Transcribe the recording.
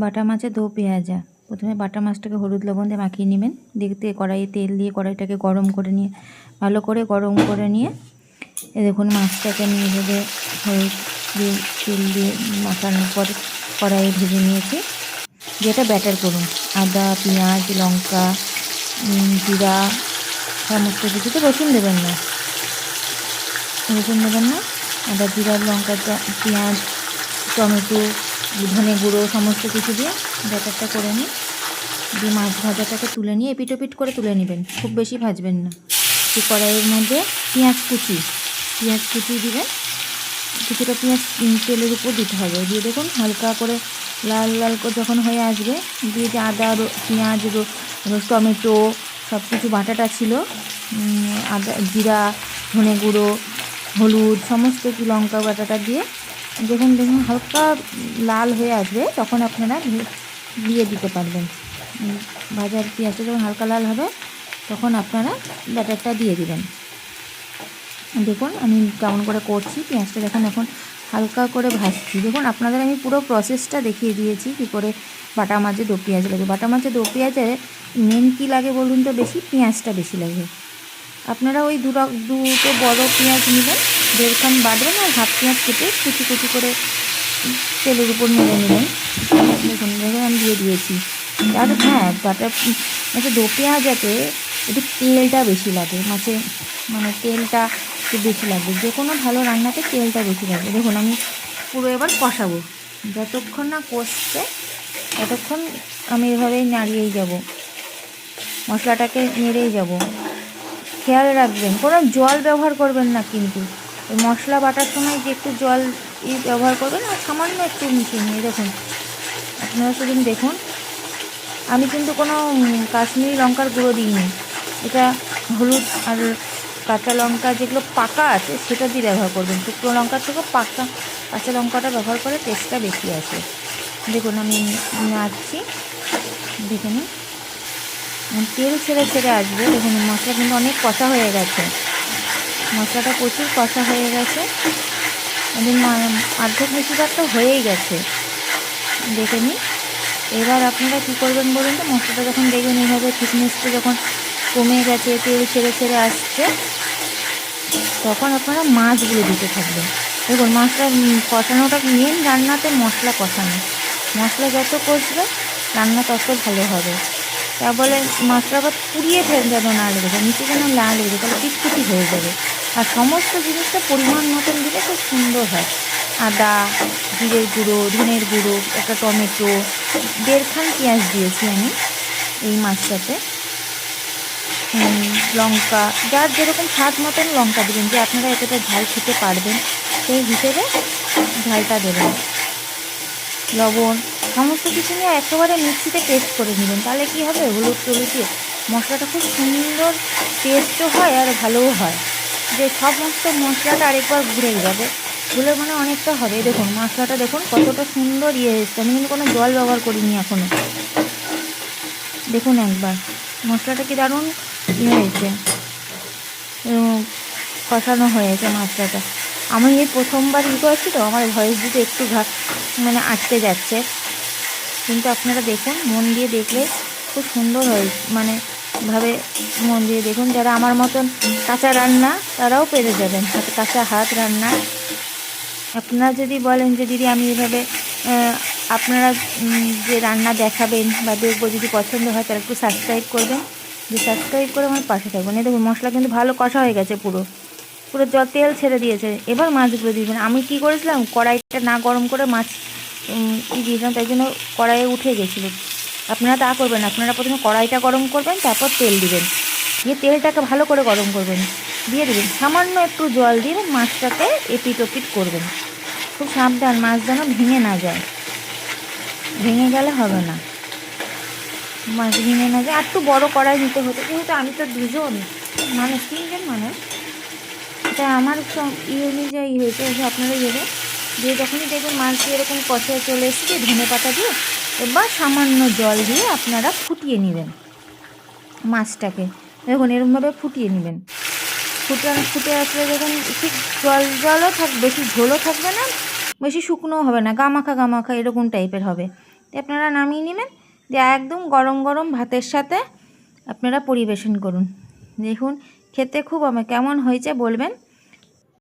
বাটা মাছের দো পেঁয়াজা। প্রথমে বাটা মাছটাকে হলুদ লবণ দিয়ে মাখিয়ে নেবেন। দেখতে কড়াইয়ে তেল দিয়ে কড়াইটাকে গরম করে নিয়ে, ভালো করে গরম করে নিয়ে, এ দেখুন মাছটাকে নিয়ে ভেবে হলুদ দিয়ে তেল দিয়ে মাখানোর পর কড়াইয়ে ভেজে নিয়েছি। যেটা ব্যাটার করুন। আদা, পেঁয়াজ, লঙ্কা জিরা, সমস্ত কিছুতে রসুন দেবেন না। রসুন দেবেন না। আদা, জিরা, লঙ্কা পেঁয়াজ, টমেটো ধনে গুঁড়ো সমস্ত কিছু দিয়ে ব্যাটারটা করে নিই। দিয়ে মাছ ভাজাটাকে তুলে নিয়ে এপিট ওপিট করে তুলে নেবেন। খুব বেশি ভাজবেন না। সেই কড়াইয়ের মধ্যে পেঁয়াজ কুচি। পেঁয়াজ কুচি দিবেন কিছুটা পেঁয়াজ তেলের উপর দিতে হবে। দিয়ে দেখুন হালকা করে লাল লাল করে যখন হয়ে আসবে, দিয়ে যে আদা পেঁয়াজ টমেটো সব কিছু বাটাটা ছিল আদা, জিরা, ধনে গুঁড়ো, হলুদ, সমস্ত লঙ্কা বাটাটা দিয়ে যখন দেখুন হালকা লাল হয়ে আসবে, তখন আপনারা দিয়ে দিতে পারবেন। ভাজার পেঁয়াজটা যখন হালকা লাল হবে, তখন আপনারা ব্যাটারটা দিয়ে দিবেন। দেখুন আমি কেমন করে করছি, পেঁয়াজটা দেখুন এখন হালকা করে ভাজছি। দেখুন আপনাদের আমি পুরো প্রসেসটা দেখিয়ে দিয়েছি কী করে বাটা মাছে দো পেঁয়াজ লাগে। বাটা মাছে দো পেঁয়াজে মেন কী লাগে বলুন তো? বেশি পেঁয়াজটা বেশি লাগে। আপনারা ওই দুটো বড় পেঁয়াজ নেবেন। দেড়খান বাড়বেন আর হাফ পেঁয়াজ কেটে কুচি কুচি করে তেলের উপর মেরে নেবেন দেখুন দেখুন আমি দিয়ে দিয়েছি। আর হ্যাঁ বাটা মাছে দো পেঁয়াজাতে একটু তেলটা বেশি লাগে। মাছে মানে তেলটা একটু বেশি লাগবে। যে কোনো ভালো রান্নাতে তেলটা বেশি লাগবে দেখুন, আমি পুরো এবার কষাবো। যতক্ষণ না কষছে, ততক্ষণ আমি এভাবেই নাড়িয়েই যাব। মশলাটাকে নেড়েই যাব। খেয়াল রাখবেন, কোনো জল ব্যবহার করবেন না কিন্তু। মশলা বাটার সময় যে একটু জল ই ব্যবহার করবেন আর সামান্য একটু মিশিয়ে নিয়ে দেখুন। আপনারা সেদিন দেখুন। আমি কিন্তু কোনো কাশ্মীরি লঙ্কার গুঁড়ো দিইনি। এটা হলুদ আর কাঁচা লঙ্কা যেগুলো পাকা আছে সেটা দিয়ে ব্যবহার করবেন। শুকনো লঙ্কার থেকে পাকা, কাঁচা লঙ্কাটা ব্যবহার করে টেস্টটা বেশি আসে। দেখুন, আমি নাড়ছি। দেখে নিন। তেল ছেড়ে ছেড়ে আসবে। দেখুন, মশলা কিন্তু অনেক কষা হয়ে গেছে। মশলাটা প্রচুর কষা হয়ে গেছে। একদিন অর্ধেক বেশিরভাগটা হয়েই গেছে। দেখে নিই এবার আপনারা কী করবেন বলুন তো? মশলাটা যখন দেখবেন এইভাবে থিকনেসটা যখন কমে গেছে, তেল ছেড়ে ছেড়ে আসছে, তখন আপনারা মাছগুলো দিতে থাকবেন। দেখুন, মাছটা কষানোটা মেন রান্নাতে মশলা কষানো। মশলা যত কষবে, রান্না তত ভালো হবে। তা বলে মশলা আবার পুড়িয়ে ফেল যেন না লেগে যায়, নিচে যেন না লেগে যায়, তাহলে পিটপিটি হয়ে যাবে। আর সমস্ত জিনিসটা পরিমাণ মতন দিলে খুব সুন্দর হয়। আদা, জিরের গুঁড়ো, ধনের গুঁড়ো, একটা টমেটো, দেড়খান পেঁয়াজ দিয়েছি আমি এই মাছটাতে। লঙ্কা, যার যেরকম স্বাদ মতন লঙ্কা দেবেন, যে আপনারা এতটা ঝাল খেতে পারবেন, সেই হিসেবে ঝালটা দেবেন। লবণ, সমস্ত কিছু নিয়ে একেবারে মিক্সিতে পেস্ট করে নেবেন, তাহলে কী হবে? হলুদ টলুদ মশলাটা খুব সুন্দর টেস্টও হয় আর ভালোও হয়। যে সমস্ত মশলাটা আরেকবার ঘুরে যাবে। ঘুরে মানে অনেকটা হবে। দেখুন, মশলাটা দেখুন কতটা সুন্দর ইয়ে এসছে। আমি কিন্তু কোনো জল ব্যবহার করিনি এখনও দেখুন একবার, মশলাটা কি দারুণ ইয়ে হয়েছে। কষানো হয়েছে মশলাটা। আমি এই প্রথমবার ই করেছি তো, আমার ভয়েস দিতে একটু ঘাট মানে আটকে যাচ্ছে। কিন্তু আপনারা দেখুন, মন দিয়ে দেখলে খুব সুন্দর হয় মানে ভাবে মন দিয়ে দেখুন, যারা আমার মতন কাঁচা রান্না, তারাও পেরে যাবেন। কাঁচা হাত রান্না। আপনারা যদি বলেন যে, দিদি, আমি এভাবে আপনারা যে রান্না দেখাবেন বা দেখব যদি পছন্দ হয় তাহলে একটু সাবস্ক্রাইব করবেন। যে সাবস্ক্রাইব করে আমার পাশে থাকবেন। এই দেখুন, মশলা কিন্তু ভালো কষা হয়ে গেছে পুরো। পুরো জল তেল ছেড়ে দিয়েছে। এবার মাছগুলো দিবেন। আমি কি করেছিলাম? কড়াইটা না গরম করে মাছ দিয়েছিলাম তাই জন্য কড়াইয়ে উঠে গেছিল। আপনারা তা করবেন, আপনারা প্রথমে কড়াইটা গরম করবেন, তারপর তেল দিবেন। দিয়ে তেলটাকে ভালো করে গরম করবেন। দিয়ে দেবেন, সামান্য একটু জল দিয়ে মাছটাকে এপিট ওপিট করবেন। খুব সাবধান, মাছ যেন ভেঙে না যায়। ভেঙে গেলে হবে না। মাছ ভেঙে না যায়। আর একটু বড়ো কড়াই নিতে হতো, যেহেতু আমি তো দুজন মানুষ তিনজন মানুষ। এটা আমার ইয়ে অনুযায়ী হয়েছে, আপনারা দেবেন দিয়ে যখনই দেখবেন মাছ দিয়ে এরকম কষে চলে এসেছে ধনে পাতা দিয়ে এবার সামান্য জল দিয়ে আপনারা ফুটিয়ে নেবেন মাছটাকে। দেখুন এরকমভাবে ফুটিয়ে নেবেন। ফুটে ফুটে আসলে দেখুন ঠিক জল, জলও থাক, বেশি ঝোলও থাকবে না, বেশি শুকনোও হবে না, গামাখা গামাখা এরকম টাইপের হবে। দিয়ে আপনারা নামিয়ে নেবেন, দিয়ে একদম গরম গরম ভাতের সাথে আপনারা পরিবেশন করুন। দেখুন, খেতে খুব কেমন হয়েছে বলবেন?